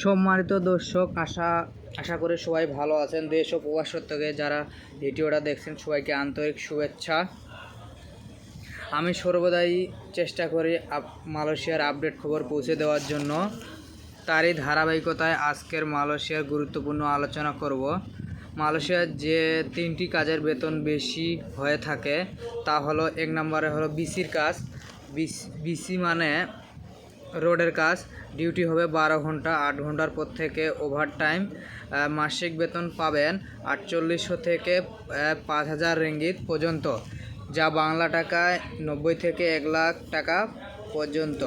সম্মানিত দর্শক, আশা আশা করে সবাই ভালো আছেন। দেশ ও প্রবাস থেকে যারা ভিডিওটা দেখছেন, সবাইকে আন্তরিক শুভেচ্ছা। আমি সর্বদাই চেষ্টা করি মালয়েশিয়ার আপডেট খবর পৌঁছে দেওয়ার জন্য। তারই ধারাবাহিকতায় আজকের মালয়েশিয়ার গুরুত্বপূর্ণ আলোচনা করব। মালয়েশিয়ার যে তিনটি কাজের বেতন বেশি হয়ে থাকে, তা হলো, এক নম্বরে হলো বিসির কাজ। বিসি মানে রোডের কাজ। ডিউটি হবে বারো ঘণ্টা, আট ঘণ্টার পর থেকে ওভার টাইম মাসিক বেতন পাবেন আটচল্লিশশো থেকে পাঁচ হাজার রিঙ্গিত পর্যন্ত, যা বাংলা টাকায় নব্বই থেকে এক লাখ টাকা পর্যন্ত।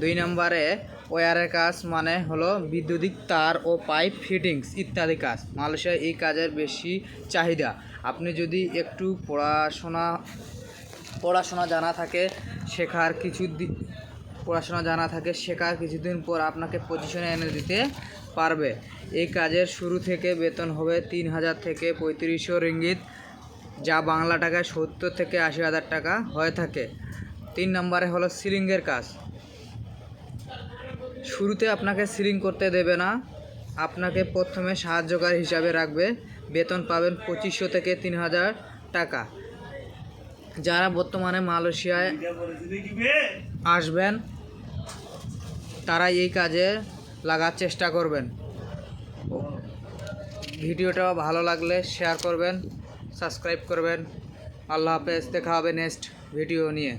দুই নম্বরে, ওয়ারের কাজ মানে হলো বিদ্যুতিক তার ও পাইপ ফিটিংস ইত্যাদি কাজ। মালয়েশিয়ায় এই কাজের বেশি চাহিদা। আপনি যদি একটু পড়াশোনা পড়াশোনা জানা থাকে, শেখার কিছু পড়াশোনা জানা থাকে, শেখার কিছুদিন পর আপনাকে পজিশনে এনে দিতে পারবে। এই কাজের শুরু থেকে বেতন হবে তিন হাজার থেকে পঁয়ত্রিশশো রিঙ্গিত, যা বাংলা টাকায় সত্তর থেকে আশি হাজার টাকা হয়ে থাকে। তিন নম্বরে হলো সিলিংয়ের কাজ। শুরুতে আপনাকে সিলিং করতে দেবে না, আপনাকে প্রথমে সাহায্যকারী হিসাবে রাখবে। বেতন পাবেন পঁচিশশো থেকে তিন হাজার টাকা। যারা বর্তমানে মালয়েশিয়ায় আসবেন তারা এই কাজে লাগার চেষ্টা করবেন। ভিডিওটা ভালো লাগলে শেয়ার করবেন সাবস্ক্রাইব করবেন। আল্লাহ হাফেজ দেখা হবে নেক্সট ভিডিও নিয়ে।